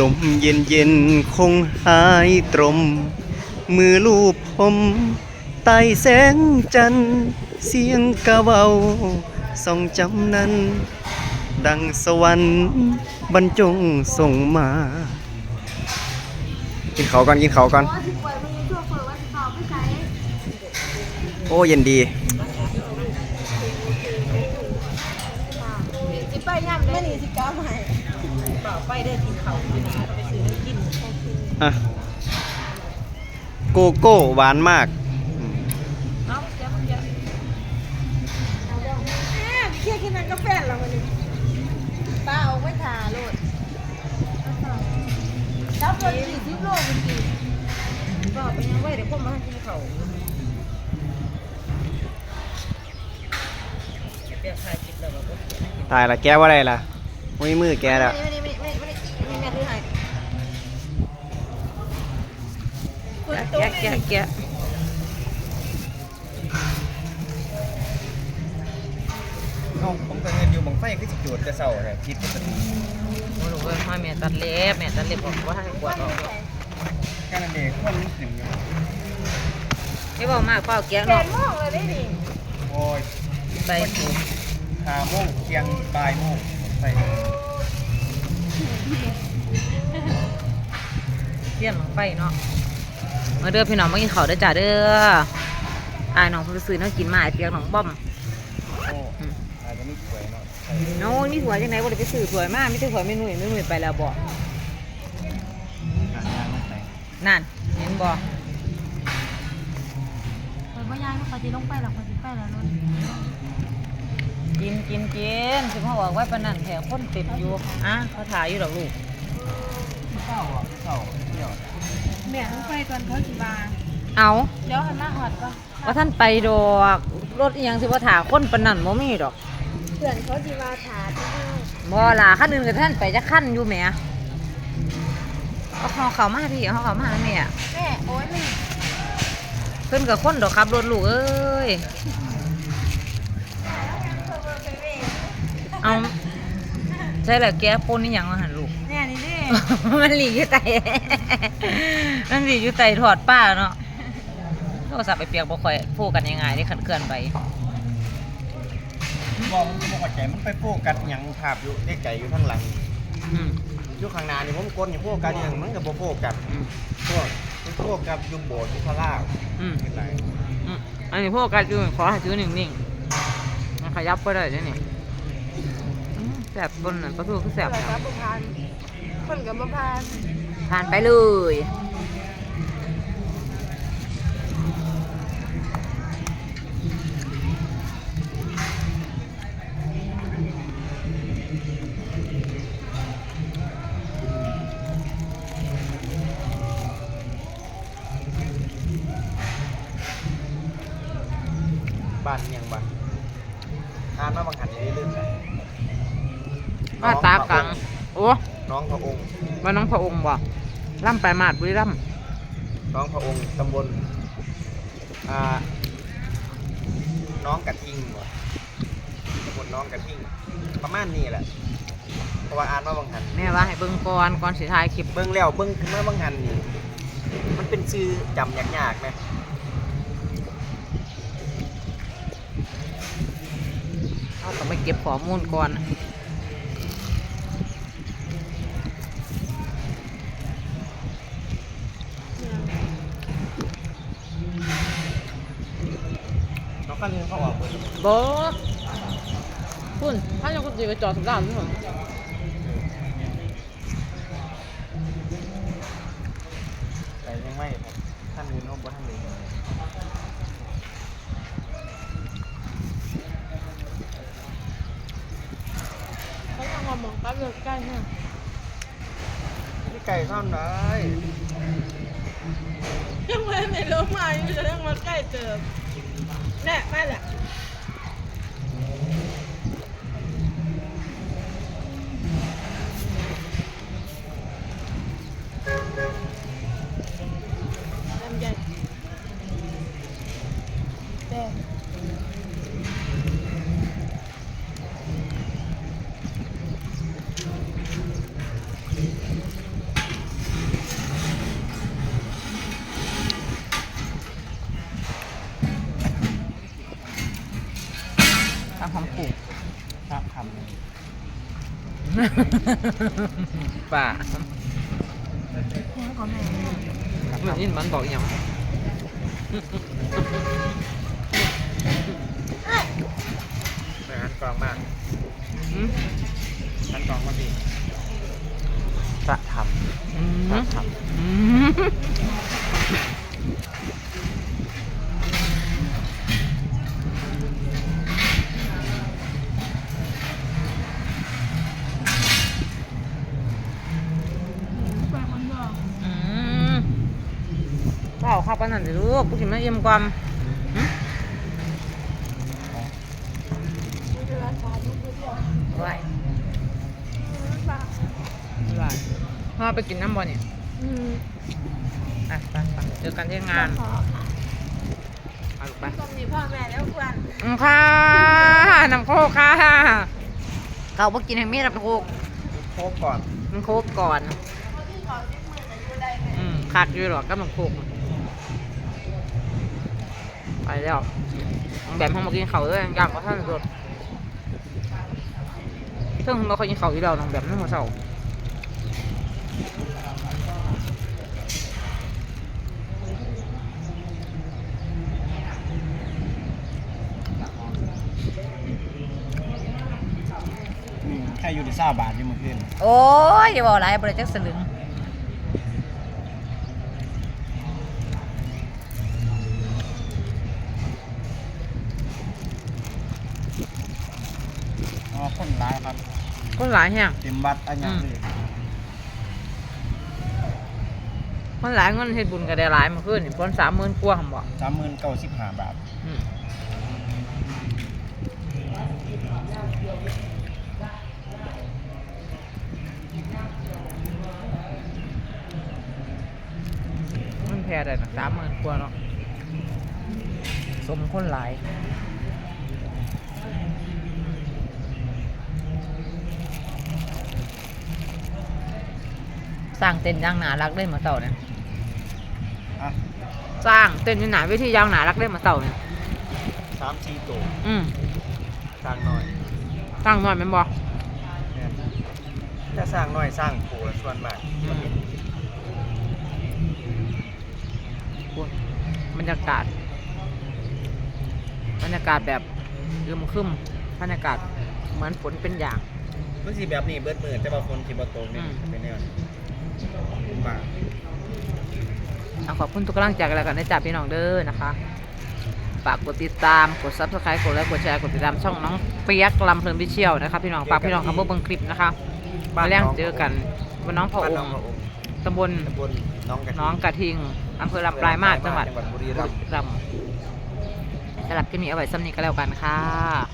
ลมเย็นเย็นคงหายตรม มือลูบผมไต่แสงจันทร์เสียงกะเวาส่องจำนั้น ดังสวรรค์บรรจงส่งมา กินเขาก่อนกินเขาก่อน โอ้เย็นดีสิไปย่ำเลยนี่สิก้าวใหม่เปล่าไปเด้ อกินเขาวอยู่นะไปซื้อกินอะโกโก้หวานมากเที่ยกินนั้นกาแฟแล้วมันนี่ป้าเอาไว้ทาโลดจับรถสี่สิบโลมันกี่ก็ไปยังไว้เดี๋ยวพวกมากินเขาวเปียกคลายจิตแล้วแบบว่าตายละแก้ว่าอะไรล่ะไม่มือแกแล้ว แกะแกะแกะเอาผมก็เงินอยู่บังไฟคือสิจูดจะเศร้าแท้คิดว่าโอ้ลูกเอ้ยมาแม่ตัดเล็บแม่ตัดเล็บบอกว่าให้กวาดออกแค่นั้นเองคนมันขึ้นอยู่ไม่บอกมากเปล่าแกะแปเนาะดโมงเลยได้ดิโอ้ยไปหาโมงเที่ยงบ่ายโมงไปเที่ยงลงไปเนาะ มาเด้อพี่น้องมากินข้าวเด้อจ้าเด้ออายน้องเพิ่นไปซื้อน้ำกินมาไอ้เปียกน้องบ้อมโอ้อาจจะมีสวยเนาะโน้นี่สวยจังไหนบ่ได้ไปซื้อสวยมากมีแต่สวยไม่นุ่ยไม่นุ่ยไปแล้วบ่หางานไม่ไปนั่นเห็นบ่เปิดว่ายายเขาจะลงไปหรอกเขาจะไปแล้วรถกินกินกินสิเขาบอกไว้ปานนั้นแถวคนเต็มอยู่อะเขาถ่ายอยู่ดอกลูกเศร้าอะเศร้าเที่ยว แม่ต้องไปก่อนเขาสิบาเอาเดี๋ยวหันมาหอดก่อนว่าท่านไปดอกรถอีหยังสิว่าถ่าคนปานนั้นบ่มีดอกเพื่อนเขาสิมาถาที่ห้างบ่ล่ะคันอื่นกับท่านไปจะขั้นอยู่แหมเอาเขาเขามาพี่เขาเขามาแม่แม่โอ๊ยนี่เพิ่นกับคนดอกครับรถลูกเอ้ยเอาใช่แหละแกปนนี่หยังมาหันลูกแน่นี่ดิ มันหลีอยู่ไตมันหลีอยู่ไตถอดป้าเนาะโทรศัพท์ไปเปียกบ่ค่อยโฟกันยังไงได้ขันเคลื่อนไปบอกมันบอกว่าใจมันไปโฟกัสหยังภาพอยู่ได้ไก่อยู่ข้างหลังอืมอยู่ข้างหน้านี่ผมกดนี่โฟกัสหยังมันก็บ่โฟกัสอืมพวกมันโฟกัสอยู่โบสถ์อยู่พระลาวอืมเป็นไรอืมอันนี้พวกการดูขอให้ซื้อนิ่งๆมันขยับไปได้เด้นี่อืมแสบบนนั่นประตูคือแสบเพื่อนกับบุพาน เพื่อนกับบุพานผ่านไปเลยบ้านยังบ้านอ่านมาบางหันนี่ได้ลืมเลย มาตากัง โอ้ น้องพระองค์มาน้องพระองค์บ่ล่ำไปมาดบุรีรัมย์น้องพระองค์ตำบลอ่าน้องกระทิงวะตำบลน้องกระทิง ประมาณนี้แหละเพราะว่าอ่านมาบางหันแม่ว่าให้เบิ่งก่อนก่อนสิถ่ายคลิปเบิ้งแล้วเบิ้งขึ้นมาบางหันนี่มันเป็นชื่อจำยากๆไหมเราต้องไปเก็บข้อมูลก่อนน้องก็เรียนเขาออกเบิดบอคุณถ้ายังคุณจีไปจอดสำราญนี่หรอแต่ยังไม่ครับท่านเรียนเขาบ่ท่านเรียนเขาต้องมาหมองกับรถใกล้เนี่ยนี่ไก่ข้าวไหนยังไม่ในรถมาอยู่จะต้องมาใกล้เติมแน่ไม่แหละ ผักหอมปลูกพระคป่ายังก็แม่เหมือนยินมันบอกอหย่างำเป็นอันกรองมากอืมอันกรองมาดีพระธรรมอืมพระธรรมอืม เปล่าข้าวปนนั่นสิลูกกูกินมาเอี่ยมกวามไหวไหวพ่อไปกินน้ำบอลเนี่ยไปไปเจอกันที่งานไปต้องมีพ่อแม่แล้วเพื่อนค่ะน้ำโคกค่ะเขาบอกกินให้มีน้ำโคกโคกก่อนน้ำโคกก่อนอืมคักอยู่หรอกกันโคก แล้วแบบห้องมากินเขาวด้วยอยากกว่าท่านสดเพิ่งมาคอยกินเขาวอยู่แล้วน้องแบบนั่งหัวเสาแค่อยู่ในซาบาทนี่มันขึ้นโอ้ยอย่าบอกอะไรบริจักสลึง อ๋อคนร้ายครับคนหลายแห้งเต็มบัตรอันยังเลยคนหลายเงินเฮ็ดบุญก็ได้หลายเมาขึ้นนี่พ้นสามหมื่นกว่าหั่นบ่สามหมื่นเก้าสิบห้าบาทอืมมันแพงได้สามหมื่นกว่าเนาะสมคนหลาย สร้างเต็นท์ย่างหนารักได้มาเต่าเนี่ยอะสร้างเต็นท์อยู่หนาวิธีย่างหนารักได้มาเต่าเนี่ยสามสี่ตัวอืมสร้างหน่อยสร้างหน่อยแมันบอกเนี่ยจะสร้างหน่อยสร้างโผล่ส่วนมากบรรยากาศ บรรยากาศแบบอึมครึมบรรยากาศเหมือนฝนเป็นอย่าง มันสีแบบนี้เบิดมือแต่บางคนสีบตรงนี่อืม เป็นแนวนี้ มากเอาขอบคุณทุกกำลังใจกันแล้วกันนะจ๊ะพี่น้องเด้อนะคะฝากกดติดตาม กด subscribe กดไลค์ กดแชร์ กดติดตามช่องน้องเปียกลำเพลินพิเชียวนะคะพี่น้องฝากพี่น้องคำว่าเบิ่งคลิปนะคะมาแรงเจอกันบนน้องพระบ้านอน้องงค์พระองค์ตำบลตำบลน้องกระน้องกระทิงอำเภอลำปลายมาสจังหวัดจังหวัดบุรีรัมย์รัมย์สำหรับคลิปนี้เอาไว้ซ้ำนี้ก็แล้วกันค่ะ